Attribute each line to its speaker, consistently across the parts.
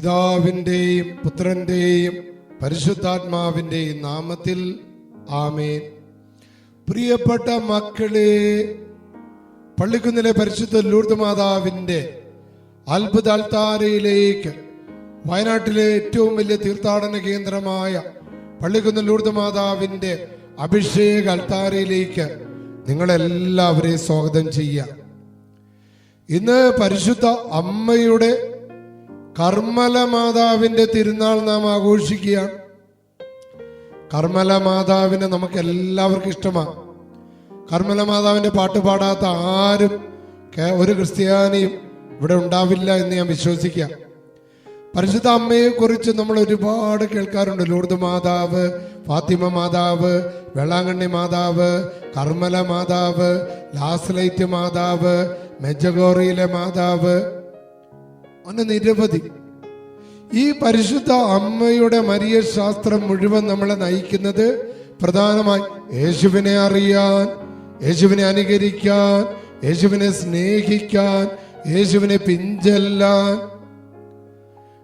Speaker 1: പിതാവിന്റെയും പുത്രന്റെയും പരിശുദ്ധാത്മാവിന്റെയും നാമത്തിൽ ആമേൻ. പ്രിയപ്പെട്ട മക്കളെ പള്ളിക്കുന്നിലെ പരിശുദ്ധ ലൂർദ് മാതാവിന്റെ അത്ഭുത അൽത്താരയിലേക്ക് വയനാട്ടിലെ ഏറ്റവും വലിയ തീർത്ഥാടന കേന്ദ്രമായ പള്ളിക്കുന്ന് ലൂർദ് മാതാവിന്റെ അഭിഷേക അൽത്താരയിലേക്ക് നിങ്ങളെല്ലാവരെയും സ്വാഗതം ചെയ്യാം ഇന്ന് പരിശുദ്ധ അമ്മയുടെ കർമ്മല മാതാവിന്റെ തിരുനാൾ നാം ആഘോഷിക്കുകയാണ്. കർമ്മല മാതാവിനെ നമുക്ക് എല്ലാവർക്കും ഇഷ്ടമാണ്. കർമ്മല മാതാവിന്റെ പാട്ട് പാടാത്ത ആരും ഒരു ക്രിസ്ത്യാനിയും ഇവിടെ ഉണ്ടാവില്ല എന്ന് ഞാൻ വിശ്വസിക്കാം പരിശുദ്ധ അമ്മയെക്കുറിച്ച് നമ്മൾ ഒരുപാട് കേൾക്കാറുണ്ട്. ലൂർദ് മാതാവ് ഫാത്തിമ മാതാവ് വെള്ളാങ്കണ്ണി മാതാവ് കർമ്മല മാതാവ് ലാസ്ലൈറ്റ് മാതാവ് മെജഗോറിയിലെ മാതാവ് അങ്ങനെ നിരവധി. ഈ പരിശുദ്ധ അമ്മയുടെ മരിയ ശാസ്ത്രം മുഴുവൻ നമ്മളെ നയിക്കുന്നത് പ്രധാനമായി യേശുവിനെ അറിയാൻ യേശുവിനെ അനുകരിക്കാൻ യേശുവിനെ സ്നേഹിക്കാൻ യേശുവിനെ പിഞ്ചെല്ലാൻ.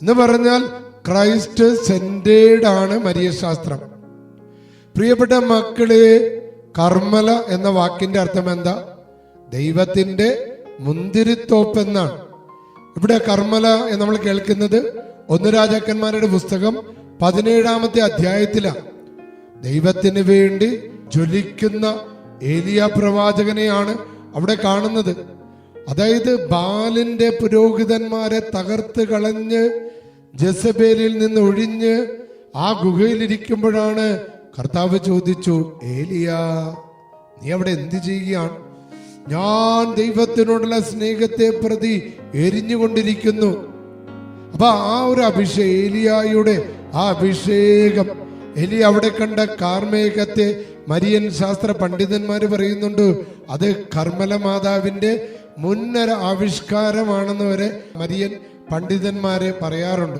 Speaker 1: എന്ന് പറഞ്ഞാൽ ക്രൈസ്റ്റ് സെന്റേഡ് ആണ് മരിയ ശാസ്ത്രം പ്രിയപ്പെട്ട മക്കളെ കർമ്മല എന്ന വാക്കിന്റെ അർത്ഥം എന്താ? ദൈവത്തിന്റെ മുന്തിരിത്തോപ്പ് എന്നാണ് ഇവിടെ കർമ്മല എന്ന് നമ്മൾ കേൾക്കുന്നത് ഒന്ന് രാജാക്കന്മാരുടെ പുസ്തകം പതിനേഴാമത്തെ അധ്യായത്തിലാണ് ദൈവത്തിന് വേണ്ടി ജ്വലിക്കുന്ന ഏലിയ പ്രവാചകനെയാണ് അവിടെ കാണുന്നത്. അതായത് ബാലിന്റെ പുരോഹിതന്മാരെ തകർത്ത് കളഞ്ഞ് ജസബേലിൽ നിന്ന് ഒഴിഞ്ഞ് ആ ഗുഹയിലിരിക്കുമ്പോഴാണ് കർത്താവ് ചോദിച്ചു ഏലിയ നീ അവിടെ എന്ത് ചെയ്യുകയാണ്? ഞാൻ ദൈവത്തിനോടുള്ള സ്നേഹത്തെ പ്രതി എരിഞ്ഞുകൊണ്ടിരിക്കുന്നു. അപ്പൊ ആ ഒരു അഭിഷേക ഏലിയായുടെ ആ അഭിഷേകം. എലി അവിടെ കണ്ട കാർമേകത്തെ മരിയൻ ശാസ്ത്ര പണ്ഡിതന്മാർ പറയുന്നുണ്ട് അത് കർമ്മല മാതാവിന്റെ മുന്നര ആവിഷ്കാരമാണെന്ന് വരെ മരിയൻ പണ്ഡിതന്മാരെ പറയാറുണ്ട്.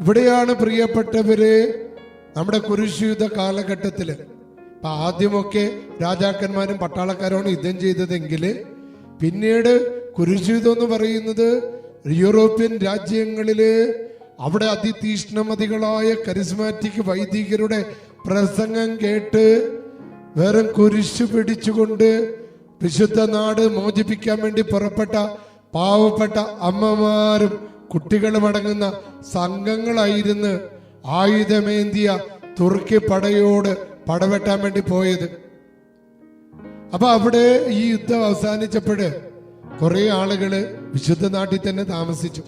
Speaker 1: ഇവിടെയാണ് പ്രിയപ്പെട്ടവര് നമ്മുടെ കുരിശുയുദ്ധ കാലഘട്ടത്തിൽ ഇപ്പൊ ആദ്യമൊക്കെ രാജാക്കന്മാരും പട്ടാളക്കാരുമാണ് യുദ്ധം ചെയ്തതെങ്കിൽ പിന്നീട് കുരിശുയുദ്ധം എന്ന് പറയുന്നത് യൂറോപ്യൻ രാജ്യങ്ങളിൽ അവിടെ അതിതീഷ്ണമതികളായ കരിസ്മാറ്റിക് വൈദികരുടെ പ്രസംഗം കേട്ട് വെറും കുരിശു പിടിച്ചുകൊണ്ട് വിശുദ്ധ നാട് മോചിപ്പിക്കാൻ വേണ്ടി പുറപ്പെട്ട പാവപ്പെട്ട അമ്മമാരും കുട്ടികളും അടങ്ങുന്ന സംഘങ്ങളായിരുന്നു ആയുധമേന്തിയ തുർക്കി പടയോട് പടവെട്ടാൻ വേണ്ടി പോയത്. അപ്പൊ അവിടെ ഈ യുദ്ധം അവസാനിച്ചപ്പോഴ് കുറെ ആളുകൾ വിശുദ്ധ നാട്ടിൽ തന്നെ താമസിച്ചു.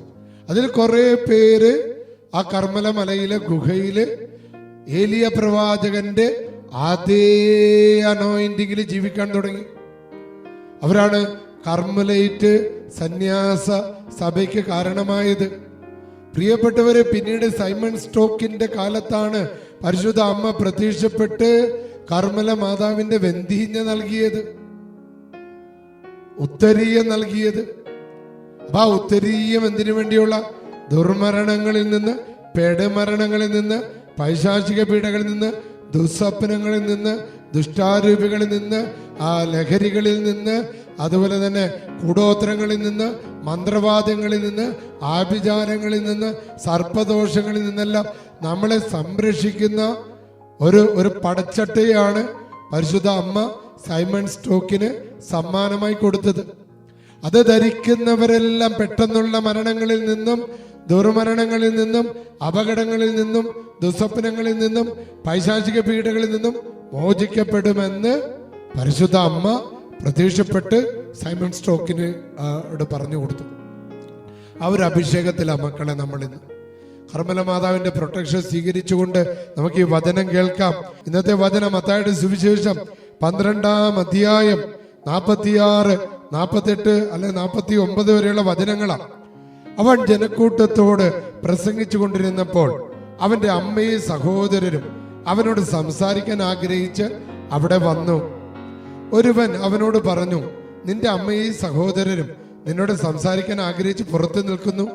Speaker 1: അതിൽ കുറെ പേര് ആ കർമ്മല മലയിലെ ഗുഹയിൽ ഏലിയ പ്രവാചകന്റെ അതേ അനോയിന്റിങ്ങിൽ ജീവിക്കാൻ തുടങ്ങി. അവരാണ് കർമ്മലൈറ്റ് സന്യാസ സഭയ്ക്ക് കാരണമായത്. പ്രിയപ്പെട്ടവരെ പിന്നീട് സൈമൺ സ്റ്റോക്കിന്റെ കാലത്താണ് പരിശുദ്ധ അമ്മ പ്രത്യക്ഷപ്പെട്ട് കർമ്മല മാതാവിന്റെ വെന്തീഞ്ഞ നൽകിയത്. ഉത്തരീയ നൽകിയത്. അപ്പൊ ആ ഉത്തരീയം എന്തിനു വേണ്ടിയുള്ള? ദുർമരണങ്ങളിൽ നിന്ന് പെടുമരണങ്ങളിൽ നിന്ന് പൈശാചിക പീഡകളിൽ നിന്ന് ദുസ്വപ്നങ്ങളിൽ നിന്ന് ദുഷ്ടാരൂപികളിൽ നിന്ന് ആ ലഹരികളിൽ നിന്ന് അതുപോലെ തന്നെ കൂടോത്രങ്ങളിൽ നിന്ന് മന്ത്രവാദങ്ങളിൽ നിന്ന് ആഭിചാരങ്ങളിൽ നിന്ന് സർപ്പദോഷങ്ങളിൽ നിന്നെല്ലാം നമ്മളെ സംരക്ഷിക്കുന്ന ഒരു ഒരു പടച്ചട്ടയാണ് പരിശുദ്ധ അമ്മ സൈമൺ സ്റ്റോക്കിന് സമ്മാനമായി കൊടുത്തത്. അത് ധരിക്കുന്നവരെല്ലാം പെട്ടെന്നുള്ള മരണങ്ങളിൽ നിന്നും ദുർമരണങ്ങളിൽ നിന്നും അപകടങ്ങളിൽ നിന്നും ദുസ്വപ്നങ്ങളിൽ നിന്നും പൈശാചിക പീഡകളിൽ നിന്നും മോചിക്കപ്പെടുമെന്ന് പരിശുദ്ധ അമ്മ പ്രതീക്ഷപ്പെട്ട് സൈമൺ സ്റ്റോക്കിന് പറഞ്ഞു കൊടുത്തു. ആ ഒരു അഭിഷേകത്തിലാണ് മക്കളെ നമ്മൾ ഇന്ന് കർമ്മല മാതാവിന്റെ പ്രൊട്ടക്ഷൻ സ്വീകരിച്ചുകൊണ്ട് നമുക്ക് ഈ വചനം കേൾക്കാം. ഇന്നത്തെ വചനം അത്തായുടെ സുവിശേഷം പന്ത്രണ്ടാം അധ്യായം നാൽപ്പത്തിയാറ് നാൽപ്പത്തെട്ട് അല്ലെ നാൽപ്പത്തി ഒമ്പത് വരെയുള്ള വചനങ്ങളാണ്. അവൻ ജനക്കൂട്ടത്തോട് പ്രസംഗിച്ചു കൊണ്ടിരുന്നപ്പോൾ അവന്റെ അമ്മയും സഹോദരരും അവനോട് സംസാരിക്കാൻ ആഗ്രഹിച്ച് അവിടെ വന്നു. ഒരുവൻ അവനോട് പറഞ്ഞു നിന്റെ അമ്മയും സഹോദരരും നിന്നോട് സംസാരിക്കാൻ ആഗ്രഹിച്ച് പുറത്തു നിൽക്കുന്നു?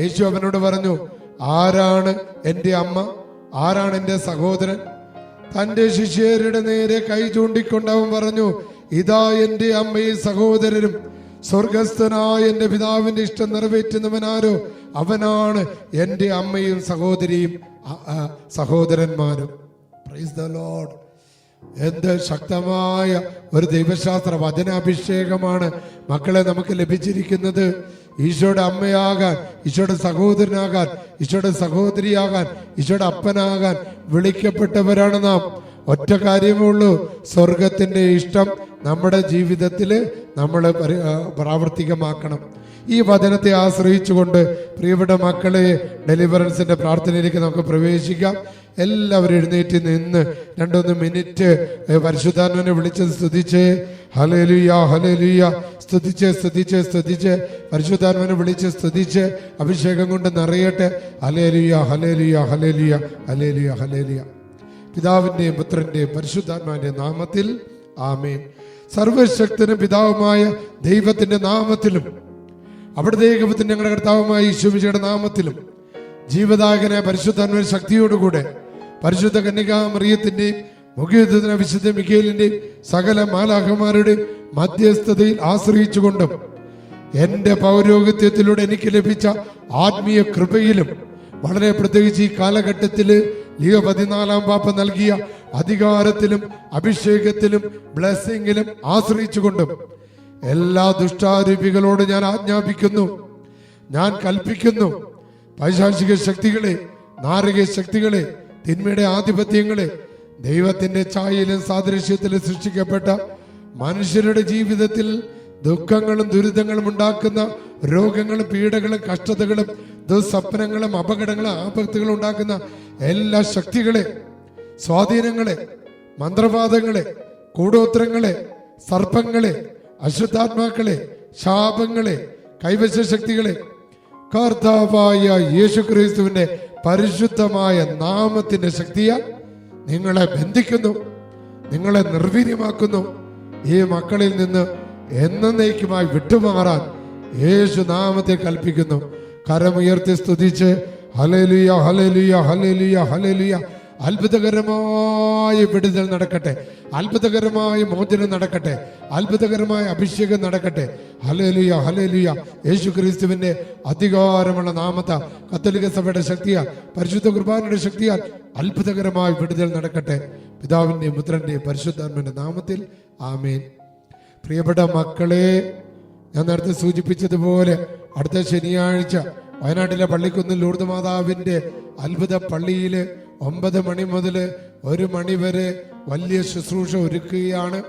Speaker 1: യേശു അവനോട് പറഞ്ഞു ആരാണ് എന്റെ അമ്മ? ആരാണ് എന്റെ സഹോദരൻ? തന്റെ ശിഷ്യരുടെ നേരെ കൈ ചൂണ്ടിക്കൊണ്ട് അവൻ പറഞ്ഞു ഇതാ എന്റെ അമ്മയും സഹോദരനും സ്വർഗസ്ഥനായ എന്റെ പിതാവിന്റെ ഇഷ്ടം നിറവേറ്റുന്നവനാരോ? അവനാണ് എന്റെ അമ്മയും സഹോദരിയും സഹോദരന്മാരും. പ്രൈസ് ദ ലോഡ് എന്ത് ശക്തമായ ഒരു ദൈവശാസ്ത്ര വചനാഭിഷേകമാണ് മക്കളെ നമുക്ക് ലഭിച്ചിരിക്കുന്നത്. ഈശോയുടെ അമ്മയാകാൻ ഈശോയുടെ സഹോദരനാകാൻ ഈശോയുടെ സഹോദരിയാകാൻ ഈശോയുടെ അപ്പനാകാൻ വിളിക്കപ്പെട്ടവരാണ് നാം. ഒറ്റ കാര്യമേ ഉള്ളൂ സ്വർഗത്തിന്റെ ഇഷ്ടം നമ്മുടെ ജീവിതത്തിൽ നമ്മൾ പരി- പ്രാവർത്തികമാക്കണം. ഈ വചനത്തെ ആശ്രയിച്ചുകൊണ്ട് പ്രിയപ്പെട്ട മക്കളെ ഡെലിവറൻസിന്റെ പ്രാർത്ഥനയിലേക്ക് നമുക്ക് പ്രവേശിക്കാം. എല്ലാവരും എഴുന്നേറ്റ് നിന്ന് രണ്ടൊന്ന് മിനിറ്റ് പരിശുദ്ധാത്മനെ വിളിച്ച് സ്തുതിച്ച്. ഹലേലുയ ഹലേലുയ സ്തുതിച്ച് സ്തുതിച്ച് സ്തുതിച്ച്. പരിശുദ്ധാത്മനെ വിളിച്ച് സ്തുതിച്ച്. അഭിഷേകം കൊണ്ട് നിറയട്ടെ. Hallelujah hallelujah hallelujah hallelujah hallelujah പിതാവിന്റെയും പുത്രന്റെയും പരിശുദ്ധാത്മാവിന്റെ നാമത്തിൽ ആമേൻ. സർവശക്തനും പിതാവുമായ ദൈവത്തിന്റെ നാമത്തിലും അവിടുത്തെ ഏകപത്തിന് ഞങ്ങളുടെ കർത്താവുമായ ഈശോമിശയുടെ നാമത്തിലും ജീവദായകനെ പരിശുദ്ധാത്മ ശക്തിയോടുകൂടെ പരിശുദ്ധ കന്യകാ മറിയത്തിന്റെയും മുഖ്യത്തിന് വിശുദ്ധ മിഖേലിന്റെയും സകല മാലാഹമാരുടെയും മധ്യസ്ഥതയിൽ ആശ്രയിച്ചുകൊണ്ടും എന്റെ പൗരോഹിത്യത്തിലൂടെ എനിക്ക് ലഭിച്ച ആത്മീയ കൃപയിലും വളരെ പ്രത്യേകിച്ച് ഈ കാലഘട്ടത്തിൽ ലിയോ പതിനാലാം പാപ്പ നൽകിയ അധികാരത്തിലും അഭിഷേകത്തിലും ബ്ലെസ്സിങ്ങിലും ആശ്രയിച്ചുകൊണ്ടും എല്ലാ ദുഷ്ടാരൂപികളോട് ഞാൻ ആജ്ഞാപിക്കുന്നു. ഞാൻ കൽപ്പിക്കുന്നു. പൈശാചിക ശക്തികളെ നാരക ശക്തികളെ തിന്മയുടെ ആധിപത്യങ്ങളെ ദൈവത്തിന്റെ ഛായയിലും സാദൃശ്യത്തിലും സൃഷ്ടിക്കപ്പെട്ട മനുഷ്യരുടെ ജീവിതത്തിൽ ദുഃഖങ്ങളും ദുരിതങ്ങളും ഉണ്ടാക്കുന്ന രോഗങ്ങളും പീഡകളും കഷ്ടതകളും ദുസ്വപ്നങ്ങളും അപകടങ്ങളും ആപത്തുകളും ഉണ്ടാക്കുന്ന എല്ലാ ശക്തികളെ സ്വാധീനങ്ങളെ മന്ത്രവാദങ്ങളെ കൂടോത്രങ്ങളെ സർപ്പങ്ങളെ അശുദ്ധാത്മാക്കളെ ശാപങ്ങളെ കൈവശ ശക്തികളെ കർത്താവായ യേശു ക്രിസ്തുവിന്റെ പരിശുദ്ധമായ നാമത്തിന്റെ ശക്തിയാൽ നിങ്ങളെ ബന്ധിക്കുന്നു നിങ്ങളെ നിർവീര്യമാക്കുന്നു ഈ മക്കളിൽ നിന്ന് എന്നേക്കുമായി വിട്ടുമാറാൻ യേശു നാമത്തെ കൽപ്പിക്കുന്നു. കരമുയർത്തി സ്തുതിച്ച് ഹലേലുയ ഹലേലുയ ഹലേലുയ ഹലേലുയ അത്ഭുതകരമായ വിടുതൽ നടക്കട്ടെ. അത്ഭുതകരമായ മോചനം നടക്കട്ടെ. അത്ഭുതകരമായ അഭിഷേകം നടക്കട്ടെ. ഹലേലുയ ഹലേലുയ യേശു ക്രിസ്തുവിന്റെ അധികാരമുള്ള നാമത്ത കത്തോലിക സഭയുടെ ശക്തിയാൽ പരിശുദ്ധ കുർബാനയുടെ ശക്തിയാൽ അത്ഭുതകരമായ വിടുതൽ നടക്കട്ടെ. പിതാവിന്റെയും പുത്രന്റെയും പരിശുദ്ധാത്മന്റെ നാമത്തിൽ ആമേൻ. പ്രിയപ്പെട്ട മക്കളെ ഞാൻ നേരത്തെ സൂചിപ്പിച്ചതുപോലെ അടുത്ത ശനിയാഴ്ച വയനാട്ടിലെ പള്ളിക്കുന്നിൽ ലൂർദ് മാതാവിന്റെ അത്ഭുത പള്ളിയിൽ ഒമ്പത് മണി മുതൽ ഒരു മണി വരെ വലിയ ശുശ്രൂഷ ഒരുക്കുകയാണ്.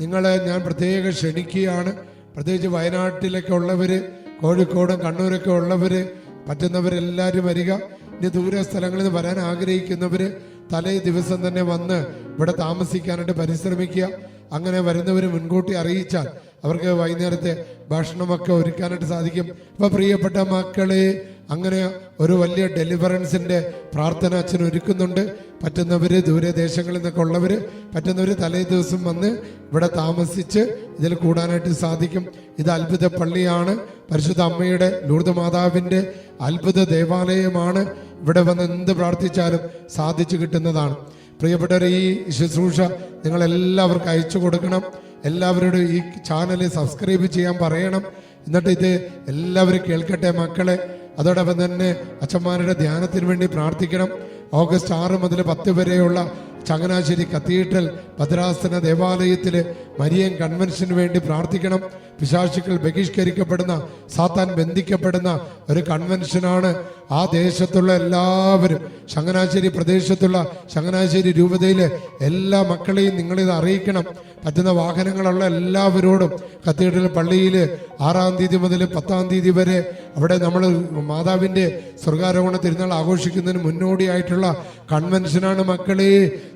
Speaker 1: നിങ്ങളെ ഞാൻ പ്രത്യേകം ക്ഷണിക്കുകയാണ്. പ്രത്യേകിച്ച് വയനാട്ടിലൊക്കെ ഉള്ളവർ കോഴിക്കോടും കണ്ണൂരൊക്കെ ഉള്ളവർ പറ്റുന്നവരെല്ലാവരും വരിക. ഇനി ദൂര സ്ഥലങ്ങളിൽ നിന്ന് വരാൻ ആഗ്രഹിക്കുന്നവർ തലേ ദിവസം തന്നെ വന്ന് ഇവിടെ താമസിക്കാനായിട്ട് പരിശ്രമിക്കുക. അങ്ങനെ വരുന്നവർ മുൻകൂട്ടി അറിയിച്ചാൽ അവർക്ക് വൈകുന്നേരത്തെ ഭക്ഷണമൊക്കെ ഒരുക്കാനായിട്ട് സാധിക്കും. ഇപ്പൊ പ്രിയപ്പെട്ട മക്കളെ അങ്ങനെ ഒരു വലിയ ഡെലിവറൻസിന്റെ പ്രാർത്ഥന അച്ഛൻ ഒരുക്കുന്നുണ്ട്. പറ്റുന്നവര് ദൂരദേശങ്ങളിൽ നിന്നൊക്കെ ഉള്ളവര് പറ്റുന്നവര് തലേ ദിവസം വന്ന് ഇവിടെ താമസിച്ച് ഇതിൽ കൂടാനായിട്ട് സാധിക്കും. ഇത് അത്ഭുത പള്ളിയാണ്. പരിശുദ്ധ അമ്മയുടെ ലൂർദ് മാതാവിന്റെ അത്ഭുത ദേവാലയമാണ്. ഇവിടെ വന്ന് എന്ത് പ്രാർത്ഥിച്ചാലും സാധിച്ചു കിട്ടുന്നതാണ്. പ്രിയപ്പെട്ടവർ ഈ ശുശ്രൂഷ നിങ്ങൾ എല്ലാവർക്കും അയച്ചു കൊടുക്കണം. എല്ലാവരോടും ഈ ചാനൽ സബ്സ്ക്രൈബ് ചെയ്യാൻ പറയണം. എന്നിട്ട് ഇത് എല്ലാവരും കേൾക്കട്ടെ മക്കളെ. അതോടൊപ്പം തന്നെ അച്ഛന്മാരുടെ ധ്യാനത്തിന് വേണ്ടി പ്രാർത്ഥിക്കണം. ഓഗസ്റ്റ് ആറ് മുതൽ പത്ത് വരെയുള്ള ചങ്ങനാശ്ശേരി കത്തീഡ്രൽ ഭദ്രാസന ദേവാലയത്തിൽ മരിയൻ കൺവെൻഷന് വേണ്ടി പ്രാർത്ഥിക്കണം. പിശാശുക്കൾ ബഹിഷ്കരിക്കപ്പെടുന്ന സാത്താൻ ബന്ധിക്കപ്പെടുന്ന ഒരു കൺവെൻഷനാണ് ആ ദേശത്തുള്ള എല്ലാവരും. ചങ്ങനാശ്ശേരി പ്രദേശത്തുള്ള ചങ്ങനാശ്ശേരി രൂപതയിലെ എല്ലാ മക്കളെയും നിങ്ങളിത് അറിയിക്കണം. പറ്റുന്ന വാഹനങ്ങളുള്ള എല്ലാവരോടും കത്തീഡ്രൽ പള്ളിയിൽ ആറാം തീയതി മുതൽ പത്താം തീയതി വരെ അവിടെ നമ്മൾ മാതാവിന്റെ സ്വർഗാരോഹണ തിരുനാൾ ആഘോഷിക്കുന്നതിന് മുന്നോടിയായിട്ടുള്ള കൺവെൻഷനാണ് മക്കളെ.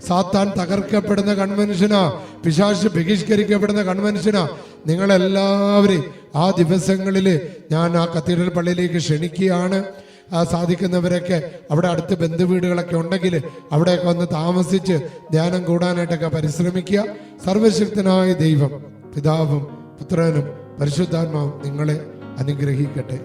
Speaker 1: സാത്താൻ തകർക്കപ്പെടുന്ന കൺവെൻഷനാ. പിശാശ് ബഹിഷ്കരിക്കപ്പെടുന്ന കൺവെൻഷനാ. നിങ്ങളെല്ലാവരെയും ആ ദിവസങ്ങളിൽ ഞാൻ ആ കത്തീഡ്രൽ പള്ളിയിലേക്ക് ക്ഷണിക്കുകയാണ്. സാധിക്കുന്നവരൊക്കെ അവിടെ അടുത്ത് ബന്ധുവീടുകളൊക്കെ ഉണ്ടെങ്കിൽ അവിടെയൊക്കെ വന്ന് താമസിച്ച് ധ്യാനം കൂടാനായിട്ടൊക്കെ പരിശ്രമിക്കുക. സർവശക്തനായ ദൈവം പിതാവും പുത്രനും പരിശുദ്ധാത്മാവും നിങ്ങളെ അനുഗ്രഹിക്കട്ടെ.